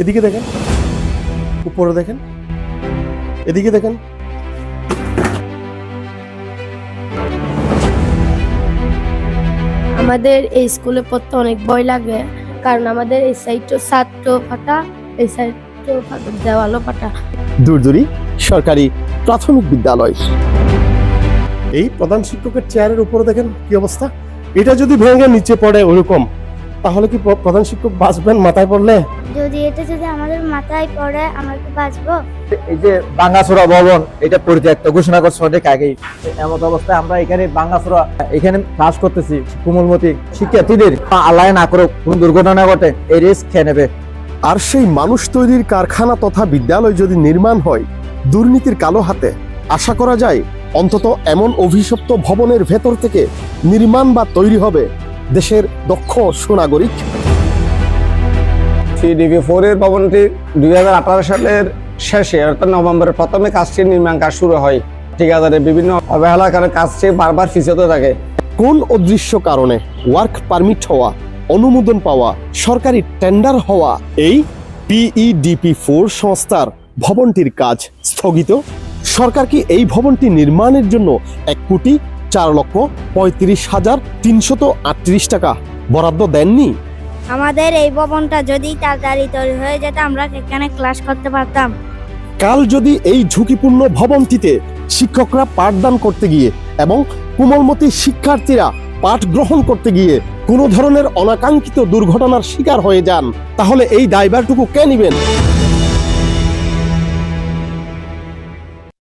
এদিকে দেখেন। উপরে দেখেন। এদিকে দেখেন। আমাদের এই স্কুলে পড়তে অনেক ভয় লাগে কারণ আমাদের এই সাইডটা ছাত্র ফাটা এই সাইডটা দেওয়ালও ফাটা দূরদূরি সরকারি প্রাথমিক বিদ্যালয়। এই প্রধান শিক্ষকের চেয়ারের উপরে দেখেন কি অবস্থা? এটা যদি ভেঙে নিচে পড়ে ওরকম। তাহলে কি প্রধান শিক্ষক বাঁচবেন মাথায় পড়লে? যদি এটা যদি আমাদের মাথায় পড়ে আমরা কি বাঁচবো? এই যে বাঙ্গাসোরা ভবন এটা পরিত্যক্ত ঘোষণা করছে অনেক আগেই। এমত অবস্থায় আমরা এখানে বাঙ্গাসোরা এখানে ক্লাস করতেছি কোমলমতি শিক্ষার্থীদের। আল্লাহ না করে কোন দুর্ঘটনা ঘটে এই রিস্ক খেয়ে নেবে। আর সেই মানুষ তৈরির কারখানা তথা বিদ্যালয় যদি নির্মাণ হয় দুর্নীতির কালো হাতে আশা করা যায় অন্তত এমন অভিশপ্ত ভবনের ভেতর থেকে নির্মাণ বা তৈরি হবে। দেশের দক্ষ সুনাগরিক। সিডিপি ফোর এর ভবনটি দুই সালের শেষে অর্থাৎ নভেম্বরের প্রথমে কাজটি নির্মাণ কাজ শুরু হয়। ঠিকাদারের বিভিন্ন অবহেলার কারণে কাজটি বারবার পিছাতে থাকে। কোন অদৃশ্য কারণে ওয়ার্ক পারমিট হওয়া অনুমোদন পাওয়া সরকারি টেন্ডার হওয়া এই পিইডিপি ফোর সংস্থার ভবনটির কাজ স্থগিত। সরকার কি এই ভবনটি নির্মাণের জন্য এক কোটি চার লক্ষ পঁয়ত্রিশ হাজার তিনশত আটত্রিশ টাকা। বরাদ্দ দেননি? আমাদের এই ভবনটা যদি তাড়াতাড়ি তৈরি হয়ে যেত আমরা এখানে ক্লাস করতে পারতাম। কাল যদি এই ঝুঁকিপূর্ণ ভবনটিতে শিক্ষকরা পাঠদান করতে গিয়ে এবং কোমলমতি শিক্ষার্থীরা পাঠ গ্রহণ করতে গিয়ে কোনো ধরনের অনাকাঙ্ক্ষিত দুর্ঘটনার শিকার হয়ে যান তাহলে এই দায়ভারটুকু কে নেবেন?